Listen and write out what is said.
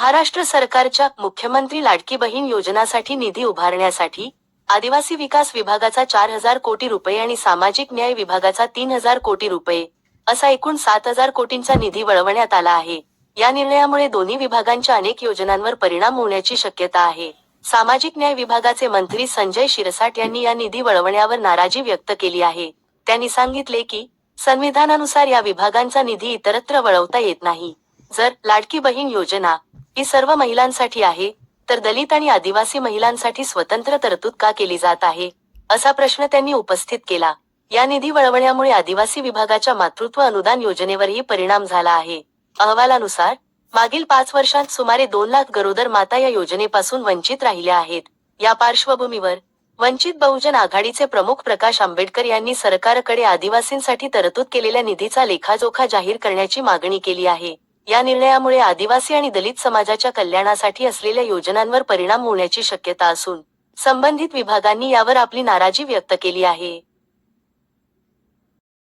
महाराष्ट्र सरकारच्या मुख्यमंत्री लाडकी बहीण योजनासाठी निधी उभारण्यासाठी आदिवासी विकास विभागाचा चार हजार कोटी रुपये आणि सामाजिक न्याय विभागाचा तीन हजार कोटी रुपये असा एकूण सात हजार कोटींचा निधी वळवण्यात आला आहे. या निर्णयामुळे दोन्ही विभागांच्या अनेक योजनांवर परिणाम होण्याची शक्यता आहे. सामाजिक न्याय विभागाचे मंत्री संजय शिरसाट यांनी या निधी वळवण्यावर नाराजी व्यक्त केली आहे. त्यांनी सांगितले की संविधानानुसार या विभागांचा निधी इतरत्र वळवता येत नाही. जर लाडकी बहीण योजना ही सर्व महिलांसाठी आहे तर दलित आणि आदिवासी महिलांसाठी स्वतंत्र तरतूद का केली जात आहे? असा प्रश्न त्यांनी उपस्थित केला. या निधी वळवण्यामुळे आदिवासी विभागाच्या मातृत्व अनुदान योजनेवरही परिणाम झाला आहे. अहवालानुसार मागील पाच वर्षांत सुमारे दोन लाख गरोदर माता या योजनेपासून वंचित राहिल्या आहेत. या पार्श्वभूमीवर वंचित बहुजन आघाडीचे प्रमुख प्रकाश आंबेडकर यांनी सरकारकडे आदिवासींसाठी तरतूद केलेल्या निधीचा लेखाजोखा जाहीर करण्याची मागणी केली आहे. या निर्णयामुळे आदिवासी आणि दलित समाजाच्या कल्याणासाठी असलेल्या योजनांवर परिणाम होण्याची शक्यता असून संबंधित विभागांनी यावर आपली नाराजी व्यक्त केली आहे.